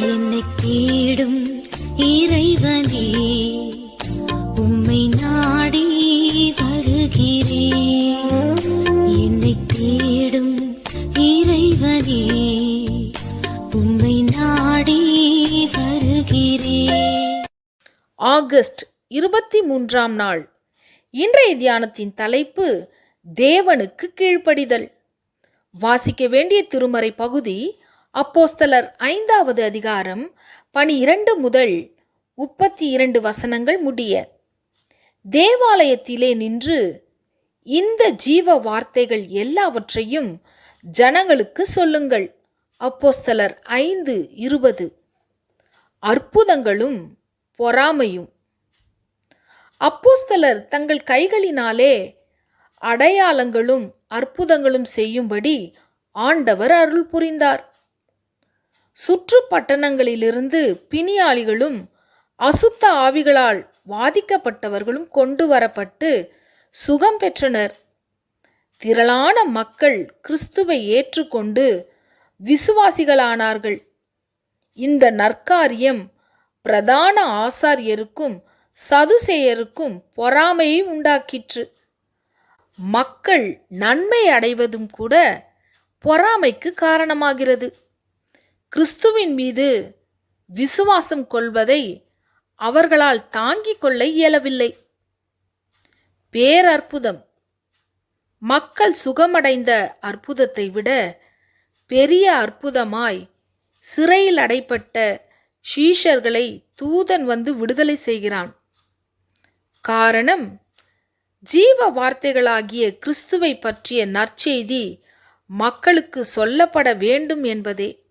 என்னை தேடும் இறைவனே உம்மை நாடி வருகிறேன் என்னை தேடும் இறைவனே உம்மை நாடி வருகிறேன் ஆகஸ்ட் இருபத்தி மூன்றாம் நாள். இன்றைய தியானத்தின் தலைப்பு தேவனுக்கு கீழ்ப்படிதல். வாசிக்க வேண்டிய திருமறை பகுதி அப்போஸ்தலர் ஐந்தாவது அதிகாரம் பனிரெண்டு முதல் முப்பத்தி இரண்டு வசனங்கள் முடிய தேவாலயத்திலே நின்று இந்த ஜீவ வார்த்தைகள் எல்லாவற்றையும் ஜனங்களுக்கு சொல்லுங்கள். அப்போஸ்தலர் ஐந்து இருபது. அற்புதங்களும் பொறாமையும். அப்போஸ்தலர் தங்கள் கைகளினாலே அடையாளங்களும் அற்புதங்களும் செய்யும்படி ஆண்டவர் அருள் புரிந்தார். சுற்று பட்டணங்களிலிருந்து பிணியாளிகளும் அசுத்த ஆவிகளால் வாதிக்கப்பட்டவர்களும் கொண்டு வரப்பட்டு சுகம் பெற்றனர். திரளான மக்கள் கிறிஸ்துவை ஏற்றுக்கொண்டு விசுவாசிகளானார்கள். இந்த நற்காரியம் பிரதான ஆசாரியருக்கும் சதுசேயருக்கும் பொறாமையை உண்டாக்கிற்று. மக்கள் நன்மை அடைவதும் கூட பொறாமைக்கு காரணமாகிறது. கிறிஸ்துவின் மீது விசுவாசம் கொள்வதை அவர்களால் தாங்கிக் கொள்ள இயலவில்லை. பேரற்புதம். மக்கள் சுகமடைந்த அற்புதத்தை விட பெரிய அற்புதமாய் சிறையில் அடைப்பட்ட ஷீஷர்களை தூதன் வந்து விடுதலை செய்கிறான். காரணம் ஜீவ வார்த்தைகளாகிய கிறிஸ்துவை பற்றிய நற்செய்தி மக்களுக்கு சொல்லப்பட வேண்டும் என்பதே.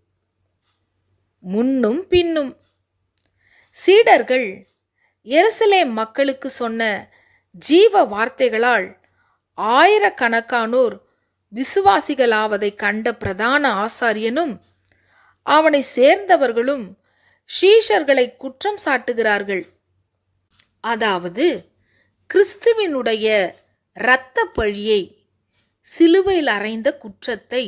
முன்னும் பின்னும். சீடர்கள் எருசலேம் மக்களுக்கு சொன்ன ஜீவ வார்த்தைகளால் ஆயிரக்கணக்கானோர் விசுவாசிகளாவதை கண்ட பிரதான ஆசாரியனும் அவனை சேர்ந்தவர்களும் ஷீஷர்களை குற்றம் சாட்டுகிறார்கள். அதாவது கிறிஸ்துவினுடைய இரத்த பழியை சிலுவையில் அறைந்த குற்றத்தை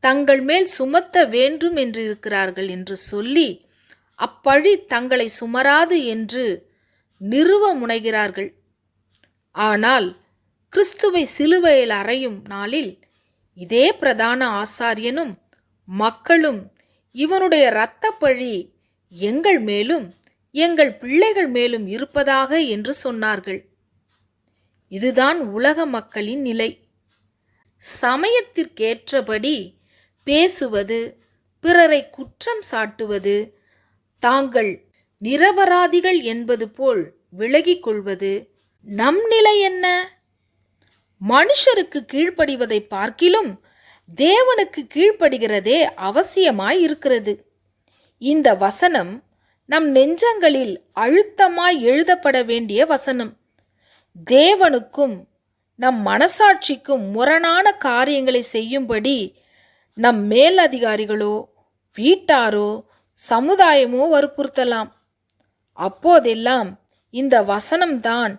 தங்கள் மேல் சுமத்த வேண்டும் என்றிருக்கிறார்கள் என்று சொல்லி அப்பழி தங்களை சுமராது என்று நிறுவ முனைகிறார்கள். ஆனால் கிறிஸ்துவை சிலுவையில் அறையும் நாளில் இதே பிரதான ஆசாரியனும் மக்களும் இவனுடைய இரத்த பழி எங்கள் மேலும் எங்கள் பிள்ளைகள் மேலும் இருப்பதாக என்று சொன்னார்கள். இதுதான் உலக மக்களின் நிலை. சமயத்திற்கேற்றபடி பேசுவது பிறரை குற்றம் சாட்டுவது தாங்கள் நிரபராதிகள் என்பது போல் விலகிக் கொள்வது நம் நிலை என்ன? மனுஷருக்கு கீழ்ப்படிவதை பார்க்கிலும் தேவனுக்கு கீழ்ப்படுகிறதே அவசியமாய் இருக்கிறது. இந்த வசனம் நம் நெஞ்சங்களில் அழுத்தமாய் எழுதப்பட வேண்டிய வசனம். தேவனுக்கும் நம் மனசாட்சிக்கும் முரணான காரியங்களை செய்யும்படி நம் மேல் அதிகாரிகளோ வீட்டாரோ சமுதாயமோ வற்புறுத்தலாம். அப்போதெல்லாம் இந்த வசனம்தான்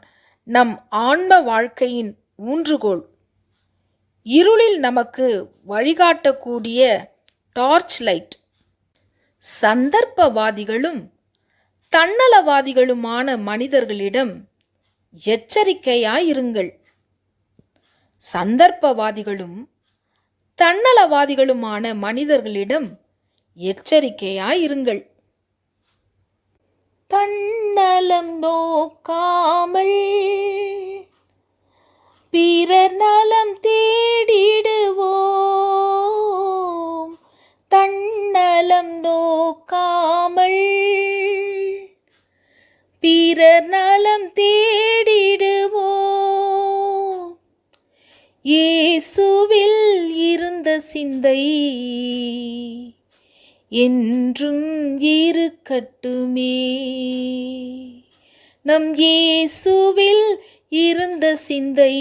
நம் ஆன்ம வாழ்க்கையின் ஊன்றுகோல். இருளில் நமக்கு வழிகாட்டக்கூடிய டார்ச் லைட் சந்தர்ப்பவாதிகளும் தன்னலவாதிகளுமான மனிதர்களிடம் எச்சரிக்கையாயிருங்கள். சந்தர்ப்பவாதிகளும் தன்னலவாதிகளுமான மனிதர்களிடம் எச்சரிக்கையாயிருங்கள். தன்னலம் நோக்காமல் பிறர் நலம் தேடிடுவோம். தன்னலம் நோக்காமல் பிறர் நலம் தேடிடுவோம். இயேசுவில் சிந்தை என்றும் இருக்கட்டுமே. நம் இயேசுவில் இருந்த சிந்தை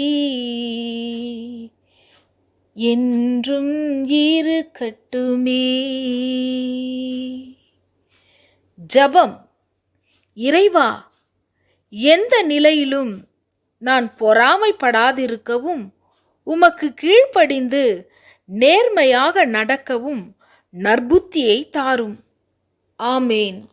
என்றும் இருக்கட்டுமே. ஜபம். இறைவா எந்த நிலையிலும் நான் பொறாமைப்படாதிருக்கவும் உமக்கு கீழ்ப்படிந்து நேர்மையாக நடக்கவும் நற்புத்தியை தாரும். ஆமேன்.